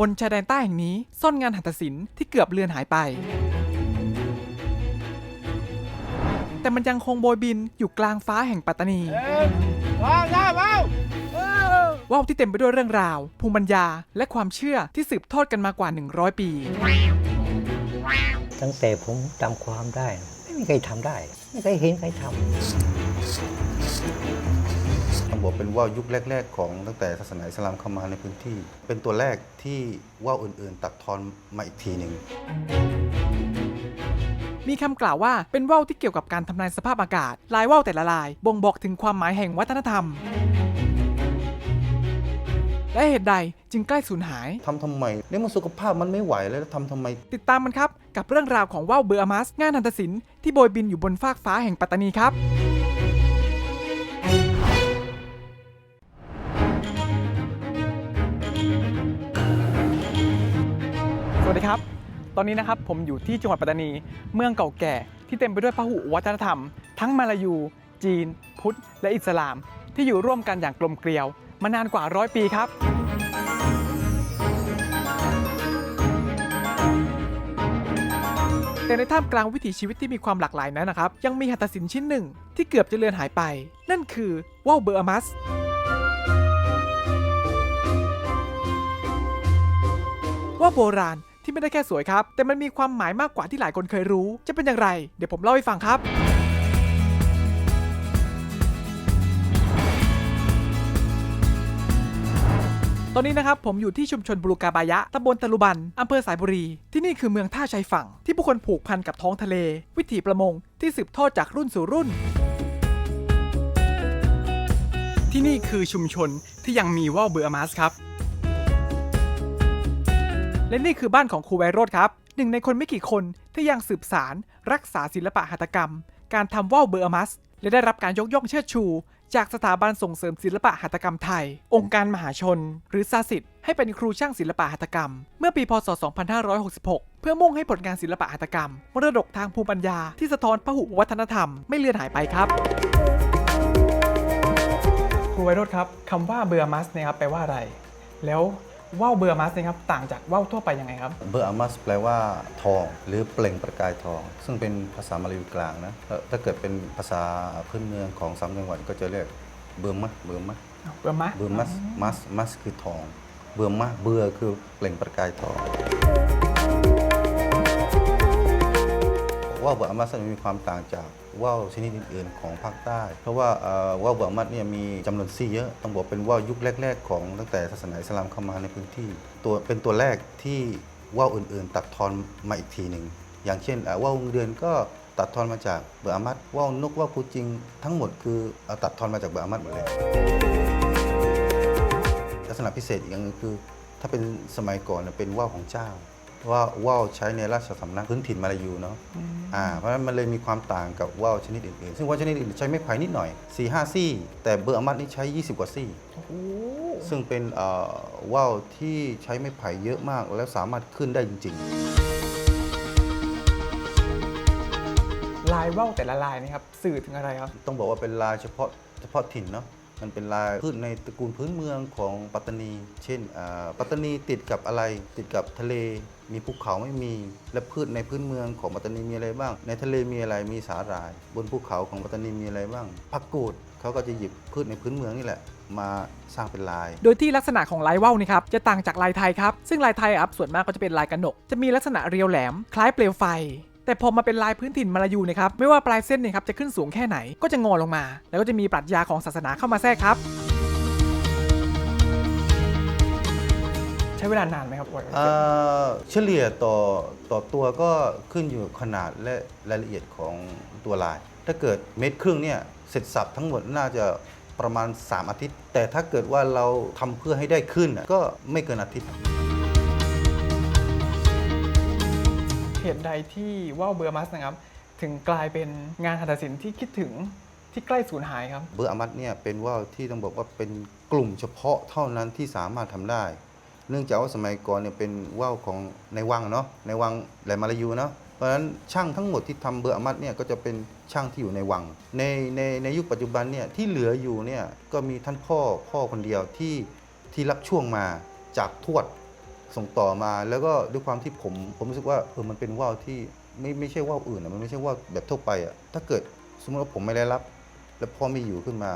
บนชายแดนใต้แห่งนี้ซ่อนงานหัตถศิลป์ที่เกือบเลือนหายไป แต่มันยังคงโบยบินอยู่กลางฟ้าแห่งปัตตานี ว้าวได้ว้าวว่าวที่เต็มไปด้วยเรื่องราว ภูมิปัญญา และความเชื่อที่สืบทอดกันมากว่า 100 ปี ตั้งแต่ผมจำความได้ ไม่มีใครทำได้ ไม่เคยเห็นใครทำ ต้องบอกเป็นว่าวยุคแรก ๆ ของตั้งแต่ศาสนาอิสลามเข้ามาในพื้นที่ เป็นตัวแรกที่ว่าวอื่นๆ ตัดทอนมาอีกทีหนึ่งมีคำกล่าวว่าเป็นว่าวที่เกี่ยวกับการทำนายสภาพอากาศ ลายว่าวแต่ละลาย บ่งบอกถึงความหมายแห่งวัฒนธรรม และเหตุใดจึงใกล้สูญหาย ทำทำไมในเมื่อสุขภาพมันไม่ไหวแล้วทำทำไม ติดตามมันครับ กับเรื่องราวของว่าวเบอร์อามัส งานหันตศิลป์ที่โบยบินอยู่บนฟากฟ้าแห่งปัตตานีครับ ตอนนี้นะครับผมอยู่ที่จังหวัดปัตตานี เมืองเก่าแก่ที่เต็มไปด้วยพหุวัฒนธรรม ทั้งมาลายู จีน พุทธ และอิสลาม ที่อยู่ร่วมกันอย่างกลมเกลียว มานานกว่าร้อยปีครับแต่ในท่ามกลางวิถีชีวิตที่มีความหลากหลายนั้นนะครับ ยังมีหัตถศิลป์ชิ้นหนึ่งที่เกือบจะเลือนหายไป นั่นคือว่าวเบอร์อามัสว่าโบราณ ที่ไม่ได้แค่สวยครับ แต่มันมีความหมายมากกว่าที่หลายคนเคยรู้ จะเป็นอย่างไร เดี๋ยวผมเล่าให้ฟังครับตอนนี้นะครับผมอยู่ที่ชุมชนบุรูกาบายะ ตำบลตะลุบัน อำเภอสายบุรี ที่นี่คือเมืองท่าชายฝั่ง ที่ผู้คนผูกพันกับท้องทะเล วิถีประมงที่สืบทอดจากรุ่นสู่รุ่น ที่นี่คือชุมชนที่ยังมีว่าวเบอร์อามัสครับ และนี่คือบ้านของครูไวโรธครับหนึ่งในคนไม่กี่คนที่ยังสืบสารรักษาศิลปะหัตถกรรม การทำว่าวเบอร์มัส และได้รับการยกย่องเชิดชู จากสถาบันส่งเสริมศิลปะหัตถกรรมไทย องค์การมหาชน หรือซาสิทให้เป็นครูช่างศิลปะหัตถกรรม เมื่อปีพศ 2566 เพื่อมุ่งให้ผลงานศิลปะหัตถกรรม มรดกทางภูมิปัญญาที่สะท้อนพหุวัฒนธรรมไม่เลือนหายไปครับครูไวโรธครับคำว่าเบอร์มัสเนี่ยครับแปลว่าอะไร แล้ว ว่าวเบอร์มัสเนี่ยครับต่างจากว่าวทั่วไปยังไงครับ เบอร์อามัสแปลว่าทอง หรือเปล่งประกายทอง ซึ่งเป็นภาษามาลายูกลางนะเอ่อถ้าเกิดเป็นภาษาพื้นเมืองของสามจังหวัดก็จะเรียกเบอร์มะเบอร์มะเบอร์มัส เบอร์มัสมัสมัสคือทอง เบอร์มะเบอร์คือเปล่งประกายทอง ว่าวเบอร์อามัสมีความต่างจากว่าวชนิดอื่นๆของภาคใต้ เพราะว่าว่าวเบอร์อามัสเนี่ยมีจำนวนซี่เยอะต้องบอกเป็นว่าวยุคแรก ๆ ของตั้งแต่ศาสนาอิสลามเข้ามาในพื้นที่ ตัวเป็นตัวแรกที่ว่าวอื่น ๆ ตัดทอนมาอีกทีหนึ่งอย่างเช่นว่าววงเดือนก็ตัดทอนมาจากเบอร์อามัดว่าวนกว่าวภูจริง ทั้งหมดคือตัดทอนมาจากเบอร์อามัดหมดเลยลักษณะพิเศษอีกอย่างหนึงคือ ถ้าเป็นสมัยก่อนเป็นว่าวของเจ้า ว่าว่าวใช้ในราชสำนักพื้นถิ่นมาลายูเนาะอ่าเพราะฉะนั้นมันเลยมีความต่างกับว่าวชนิดอื่นๆ ซึ่งว่าวชนิดอื่นใช้ไม้ไผ่นิดหน่อย4ี่ห้าซี่ แต่เบอร์อามัดนี่ใช้ 20 กว่าซี่ซึ่งเป็นเอ่อว่าวที่ใช้ไม้ไผ่เยอะมาก แล้วสามารถขึ้นได้จริงลายว่าวแต่ละลายนะครับสื่อถึงอะไรครับๆต้องบอกว่าเป็นลายเฉพาะเฉพาะถิ่นเนาะมันเป็นลายพืชในตระกูลพื้นเมืองของปัตตานี เช่นอ่าปัตตานีติดกับอะไรติดกับทะเล มีภูเขาไม่มี และพืชในพื้นเมืองของปัตตานีมีอะไรบ้าง ในทะเลมีอะไรมีสาหร่าย บนภูเขาของปัตตานีมีอะไรบ้างผักกูดเขาก็จะหยิบพืชในพื้นเมืองนี่แหละ มาสร้างเป็นลาย โดยที่ลักษณะของลายว่าวนี่ครับจะต่างจากลายไทยครับซึ่งลายไทยอับส่วนมากก็จะเป็นลายกระหนก จะมีลักษณะเรียวแหลม คล้ายเปลวไฟแต่พอมาเป็นลายพื้นถิ่นมาลายูนะครับไม่ว่าปลายเส้นเนี่ยครับจะขึ้นสูงแค่ไหนก็จะงอลงมา แล้วก็จะมีปรัชญาของศาสนาเข้ามาแทรกครับ เวลานานไหมครับกว่าจะเอ่อเฉลี่ยต่อต่อตัวก็ขึ้นอยู่ขนาดและรายละเอียดของตัวลาย ถ้าเกิดเม็ดครึ่งเนี่ยเสร็จสับทั้งหมดน่าจะประมาณ 3 อาทิตย์ แต่ถ้าเกิดว่าเราทำเพื่อให้ได้ขึ้นน่ะก็ไม่เกินอาทิตย์ เหตุใดที่ว่าวเบอร์มัสนะครับ ถึงกลายเป็นงานหัตถศิลป์ที่คิดถึงที่ใกล้สูญหายครับ เบอร์อามัดเนี่ยเป็นว่าวที่ต้องบอกว่าเป็นกลุ่มเฉพาะเท่านั้นที่สามารถทำได้ เนื่องจากว่าสมัยก่อนเนี่ยเป็นว่าวของในวังเนาะในวังแหลมมาลายูเนาะเพราะฉะนั้นช่างทั้งหมดที่ทำเบอร์อามัดเนี่ยก็จะเป็นช่างที่อยู่ในวัง ในในในยุคปัจจุบันเนี่ยที่เหลืออยู่เนี่ยก็มีท่านพ่อพ่อคนเดียวที่ที่รับช่วงมาจากทวดส่งต่อมา แล้วก็ด้วยความที่ผมผมรู้สึกว่าเออมันเป็นว่าวที่ไม่ไม่ใช่ว่าวอื่นอะมันไม่ใช่ว่าวแบบทั่วไปอะถ้าเกิดสมมติว่าผมไม่ได้รับ แล้วพ่อไม่อยู่ขึ้นมา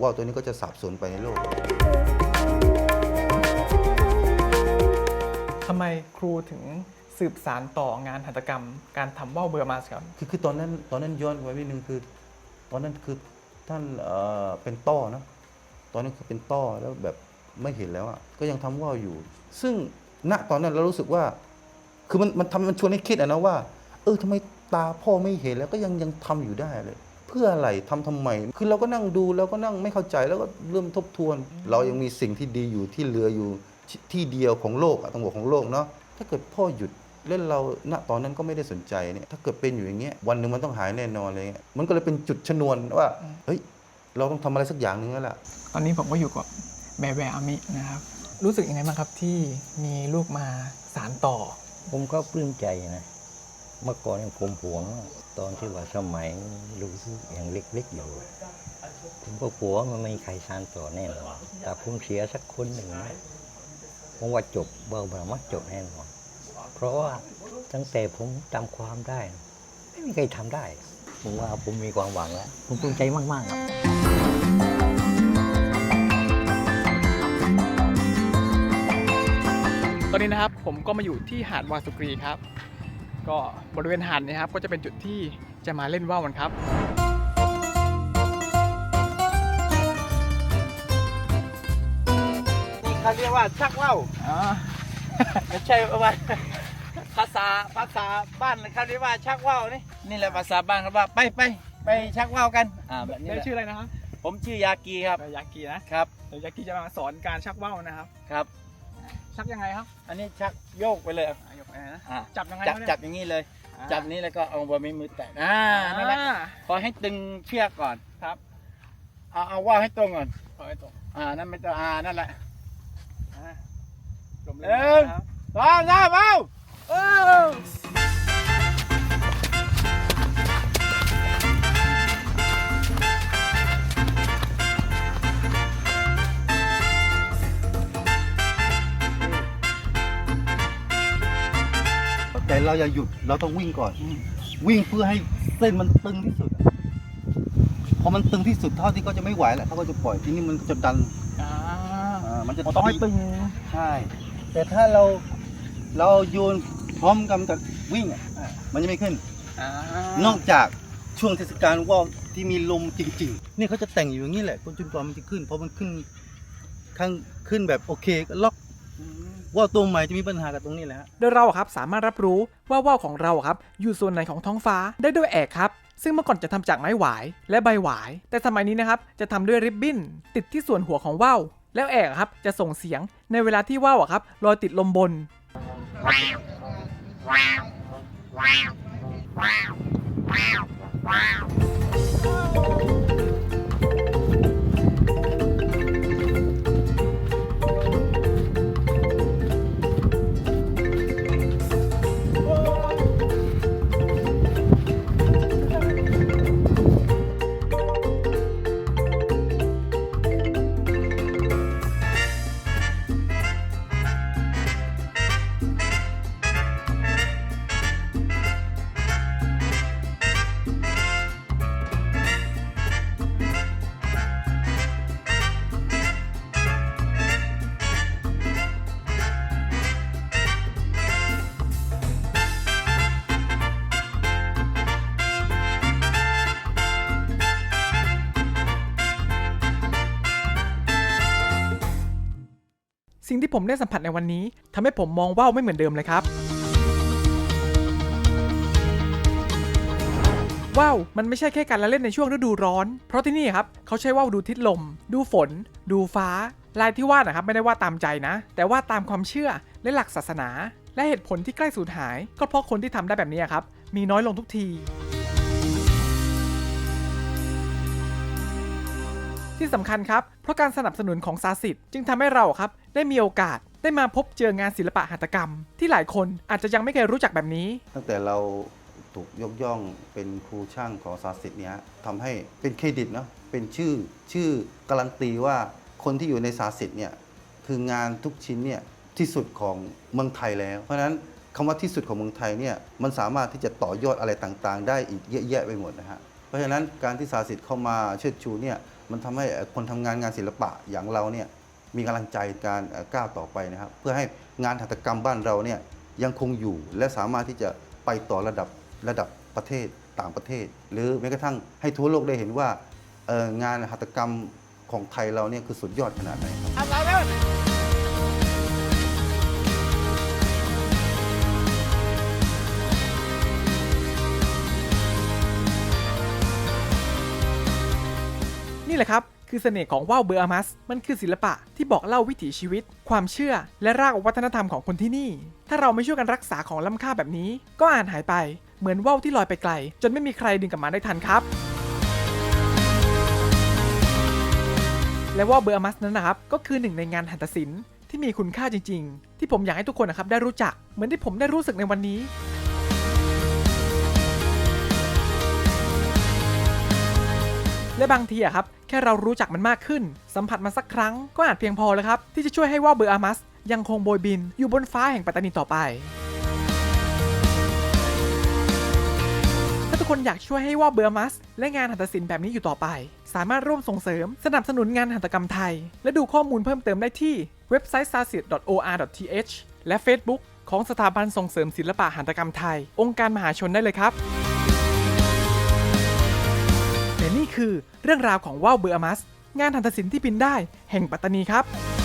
ว่าวตัวนี้ก็จะสับสนไปในโลก ทำไมครูถึงสืบสารต่องานหัตถกรรม การทำว่าวเบอร์มาสครับ คือคือตอนนั้นตอนนั้นย้อนไว้นิดนึงคือตอนนั้นคือท่านเอ่อเป็นต้อนะตอนนั้นคือเป็นต้อแล้วแบบไม่เห็นแล้วอะก็ยังทำว่าวอยู่ ซึ่งณตอนนั้นเรารู้สึกว่า คือมันมันทำมันชวนให้คิดอะนะว่า เออทำไมตาพ่อไม่เห็นแล้วก็ยังยังทำอยู่ได้เลย เพื่ออะไรทำทำไม คือเราก็นั่งดูแล้วก็นั่งไม่เข้าใจแล้วก็เริ่มทบทวน เรายังมีสิ่งที่ดีอยู่ที่เหลืออยู่ ที่ที่เดียวของโลกอะต้องบอกของโลกเนาะถ้าเกิดพ่อหยุดเล่นเราณตอนนั้นก็ไม่ได้สนใจเนี่ยถ้าเกิดเป็นอยู่อย่างเงี้ยวันหนึ่งมันต้องหายแน่นอนเลยเงี้ยมันก็เลยเป็นจุดชนวนว่าเฮ้ยเราต้องทำอะไรสักอย่างหนึงแล้วล่ะตอนนี้ผมก็อยู่กับแบร์แบร์อามินะครับ รู้สึกยังไงบ้างครับที่มีลูกมาสารต่อ ผมก็ปลื้มใจนะเมื่อก่อนเนี่ยผมหวง ตอนที่ว่าสมัยลูกยังเล็กๆอยู่ผมก็กลัวว่ามันไม่มีใครสานต่อแน่นอนแต่ผมเสียสักคนหนึ่งนะ ผมว่าจบเบอร์บรามัดจบแน่นอนเพราะว่าตั้งแต่ผมจำความได้ ไม่มีใครทำได้ ผมว่าผมมีความหวังแล้ว ผมภูมิใจมาก ๆ ครับตอนนี้นะครับผมก็มาอยู่ที่หาดวาสุกรีครับ ก็บริเวณหาดเนะครับก็จะเป็นจุดที่จะมาเล่นว่าวกันครับ เขาเรียกว่าชักว่าวอ๋อไม่ใช่ว่าภาษาภาษาบ้านเขาเรียกว่าชักว่าวนี่นี่แหละภาษาบ้านเขาว่าไปไปไปชักว่าวกันอ่าแบบนี้ได้แหละชื่ออะไรนะครับผมชื่อยากีครับยากีนะครับ เดี๋ยวยากีจะมาสอนการชักว่าวนะครับครับ ชักยังไงครับอันนี้ชักโยกไปเลยอะยกไปนะอ่าจับยังไงจับครับเนี่ยจับอย่างนี้เลยอ่าจับนี้แล้วก็เอาบะมีมือแตะอ่านั่นแหละอ่าพอให้ตึงเชือกก่อนครับ เอาเอาว่าวให้ตรงก่อนปล่อยตรงอ่านั่นไม่ต้องอ่านั่นแหละ อ่าลมเล่นึ่งนนะครับ สองสามเอาเออแต่เราอย่าหยุดเราต้องวิ่งก่อน วิ่งเพื่อให้เส้นมันตึงที่สุด พอมันตึงที่สุดเท่าที่เขาจะไม่ไหวแหล้วเขาก็จะปล่อยทีนี้มันก็จะดัน มันจะต้องให้ตึงใช่ แต่ถ้าเราเราโยนพร้อมกันกับวิ่งอะมันจะไม่ขึ้นอ่านอกจากช่วงเทศกาลว่าวที่มีลมจริงๆ นี่เขาจะแต่งอยู่อย่างนี้แหละจนกว่ามันจะขึ้นพอมันขึ้นข้างขึ้นแบบโอเคก็ล็อกว่าวตัวใหม่จะมีปัญหากับตรงนี้แหละฮะโดยเราอะครับสามารถรับรู้ว่าว่าวของเราอะครับ อยู่ส่วนไหนของท้องฟ้าได้ด้วยแอกครับ ซึ่งเมื่อก่อนจะทำจากไม้หวายและใบหวาย แต่สมัยนี้นะครับจะทำด้วยริบบิ้นติดที่ส่วนหัวของว่าว แล้วแอกครับจะส่งเสียงในเวลาที่ว่าวอะครับลอยติดลมบน สิ่งที่ผมได้สัมผัสในวันนี้ทำให้ผมมองว่าวไม่เหมือนเดิมเลยครับว่าวมันไม่ใช่แค่การละเล่นในช่วงฤดูร้อน เพราะที่นี่ครับเขาใช้ว่าวดูทิศลม ดูฝน ดูฟ้า ลายที่วาดนะครับไม่ได้วาดตามใจนะ แต่ว่าตามความเชื่อและหลักศาสนา และเหตุผลที่ใกล้สูญหาย ก็เพราะคนที่ทำได้แบบนี้ครับ มีน้อยลงทุกที ที่สำคัญครับ เพราะการสนับสนุนของซาสิตจึงทำให้เราครับ ได้มีโอกาสได้มาพบเจองานศิลปะหัตถกรรม ที่หลายคนอาจจะยังไม่เคยรู้จักแบบนี้ ตั้งแต่เราถูกยกย่องเป็นครูช่างของศาสตร์เนี้ยทำให้เป็นเครดิตเนาะเป็นชื่อชื่อการันตีว่าคนที่อยู่ในศาสตร์เนี่ยคืองานทุกชิ้นเนี่ยที่สุดของเมืองไทยแล้ว เพราะฉะนั้นคำว่าที่สุดของเมืองไทยเนี่ยมันสามารถที่จะต่อยอดอะไรต่างๆ ได้อีกเยอะแยะไปหมดนะฮะเพราะฉะนั้นการที่สาสิ์เข้ามาเชิดชูเนี่ยมันทำให้คนทำงานงานศิลปะอย่างเราเนี่ย มีกำลังใจการก้าวต่อไปนะครับ เพื่อให้งานหัตถกรรมบ้านเราเนี่ยยังคงอยู่และสามารถที่จะไปต่อระดับระดับประเทศต่างประเทศ หรือแม้กระทั่งให้ทั่วโลกได้เห็นว่างานหัตถกรรมของไทยเราเนี่ยคือสุดยอดขนาดไหนครับอะไรแล้วนี่แหละครับ คือเสน่ห์ของว่าวเบอร์อามัส มันคือศิลปะที่บอกเล่าวิถีชีวิต ความเชื่อ และรากวัฒนธรรมของคนที่นี่ ถ้าเราไม่ช่วยกันรักษาของล้ำค่าแบบนี้ ก็อาจหายไป เหมือนว่าวที่ลอยไปไกล จนไม่มีใครดึงกลับมาได้ทันครับ และว่าวเบอร์อามัสนั้นนะครับ ก็คือหนึ่งในงานหัตถศิลป์ที่มีคุณค่าจริง ๆ ที่ผมอยากให้ทุกคนนะครับได้รู้จัก เหมือนที่ผมได้รู้สึกในวันนี้ และบางทีอะครับแค่เรารู้จักมันมากขึ้น สัมผัสมันสักครั้งก็อาจเพียงพอแล้วครับ ที่จะช่วยให้ว่าเบอร์อามัส ยังคงโบยบิน อยู่บนฟ้าแห่งปัตตานีต่อไป ถ้าทุกคนอยากช่วยให้ว่าเบอร์อามัส และงานหัตถศิลป์แบบนี้อยู่ต่อไป สามารถร่วมส่งเสริม สนับสนุนงานหัตถกรรมไทย และดูข้อมูลเพิ่มเติมได้ที่เว็บไซต์ s a s i t o r t h และ Facebook ของสถาบันส่งเสริมศิลปะหัตถกรรมไทย องค์การมหาชนได้เลยครับ คือเรื่องราวของว่าวเบอร์อามัส งานหัตถศิลป์ที่บินได้แห่งปัตตานีครับ